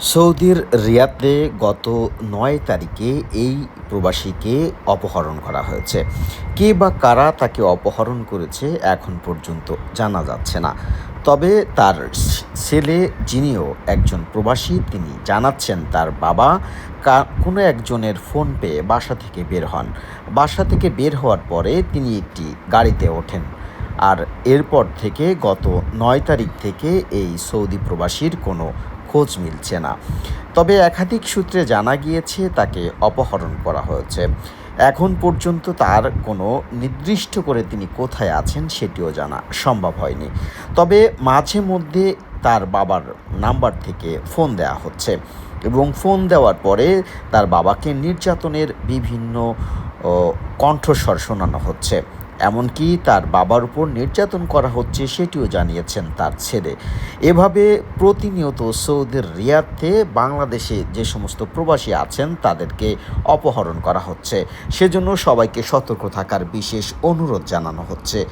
সৌদির রিয়াদে গত নয় তারিখে এই প্রবাসীকে অপহরণ করা হয়েছে। কে বা কারা তাকে অপহরণ করেছে এখন পর্যন্ত জানা যাচ্ছে না। তবে তার ছেলে যিনিও একজন প্রবাসী, তিনি জানাচ্ছেন তার বাবা কোনো একজনের ফোন পেয়ে বাসা থেকে বের হন। বাসা থেকে বের হওয়ার পরে তিনি একটি গাড়িতে ওঠেন। আর এরপর থেকে গত নয় তারিখ থেকে এই সৌদি প্রবাসীর কোনো খোঁজ মিলছে না। তবে একাধিক সূত্রে জানা গিয়েছে, তাকে অপহরণ করা হয়েছে। এখন পর্যন্ত তার কোনো নির্দিষ্ট করে তিনি কোথায় আছেন সেটিও জানা সম্ভব হয়নি। তবে মাঝে মধ্যে তার বাবার নাম্বার থেকে ফোন দেওয়া হচ্ছে এবং ফোন দেওয়ার পরে তার বাবাকে নির্যাতনের বিভিন্ন কণ্ঠস্বর শোনানো হচ্ছে। এমনকি তার বাবার উপর নির্যাতন করা হচ্ছে সেটিও জানিয়েছেন তার ছেলে। এভাবে প্রতিনিয়ত সৌদের রিয়াদে বাংলাদেশে যে সমস্ত প্রবাসী আছেন, তাদেরকে অপহরণ করা হচ্ছে। সেজন্য সবাইকে সতর্ক থাকার বিশেষ অনুরোধ জানানো হচ্ছে।